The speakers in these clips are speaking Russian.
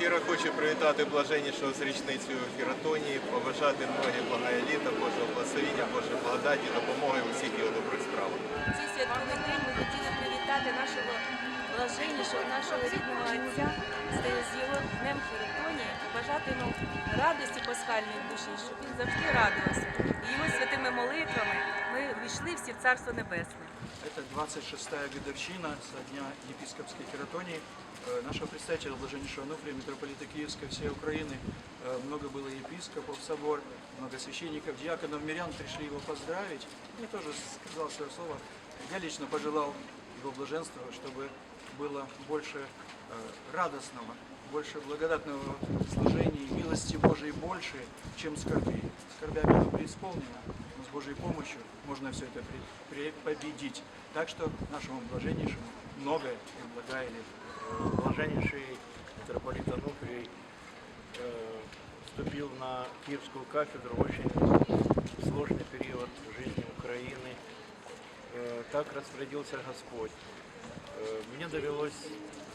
Щиро хочу привітати блаженнішого з річницею Хіротонії, побажати многі благає літа, Божого благословіння, Божої благодаті, допомоги у всіх його добрих справах. Цей святковий день ми хотіли привітати нашого блаженнішого, нашого рідного отця з його днем Хіротонії, побажати йому радості пасхальної душі, щоб він завжди радувався. Царство Небесне. Это 26-я годовщина со дня епископской хератонии. Э, Нашего представителя Блаженнейшего Ануфрия, митрополита Киевской всей Украины, э, много было епископов собор, много священников, диаконов, мирян пришли его поздравить. Мне тоже сказал свое слово. Я лично пожелал его блаженства, чтобы было больше э, радостного, больше благодатного служения и милости Божией больше, чем скорби. Скорбями оно преисполнено, но с Божьей помощью можно все это победить. Так что нашему блаженнейшему многое и благая лето. Э, блаженнейший митрополит Ануфрий э, вступил на Киевскую кафедру в очень сложный период жизни Украины. Э, так распорядился Господь. Э, мне довелось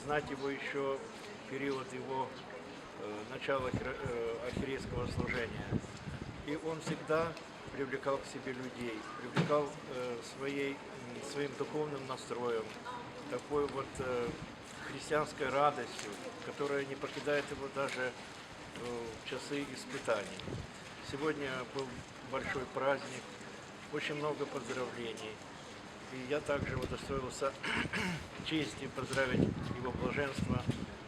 знать его еще в период его э, начала э, архиерейского служения. И он всегда привлекал к себе людей, привлекал э, своей, своим духовным настроем, такой вот э, христианской радостью, которая не покидает его даже э, в часы испытаний. Сегодня был большой праздник, очень много поздравлений. И я также удостоился чести поздравить его блаженство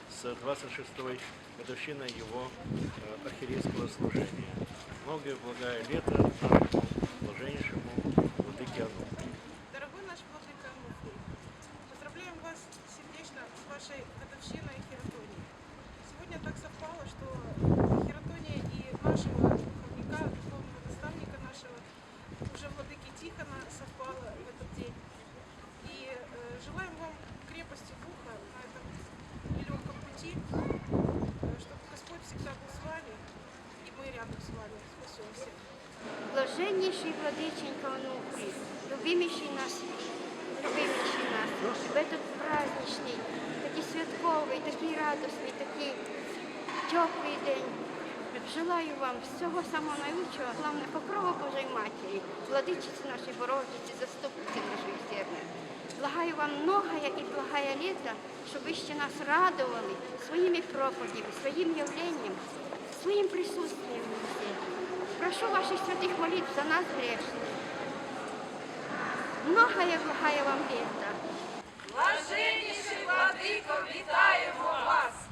с 26-й годовщиной его э, архиерейского служения. Многое благое лето нашему блаженнейшему владыке Ануфрию. Дорогой наш владыка Ануфрий, поздравляем вас сердечно с вашей годовщиной Хератонии. Сегодня так совпало, что Хератония и нашего духовника, духовного наставника нашего, уже владыки Тихона совпало в этот день. И э, желаем вам крепости духа на этом нелегком пути, э, чтобы Господь всегда был и рядом с вами. Спасем всех. Блаженніший владиченька Онуфрій, любиміший нас, любиміший нас, в этот праздничний, такий святковий, такий радісний, такий теплий день. Желаю вам всього самого найкращого, головне покрова Божої Матері, владичиці нашої Богородиці, заступниці нашої сердя. Благаю вам многое і благая літа, щоб ви ще нас радували своїми проповідями, своїм явленням, своим присутствием здесь. Прошу ваших святых молитв за нас грешных. Многое благая вам лето. Блаженнейший Владико, вітаємо вас!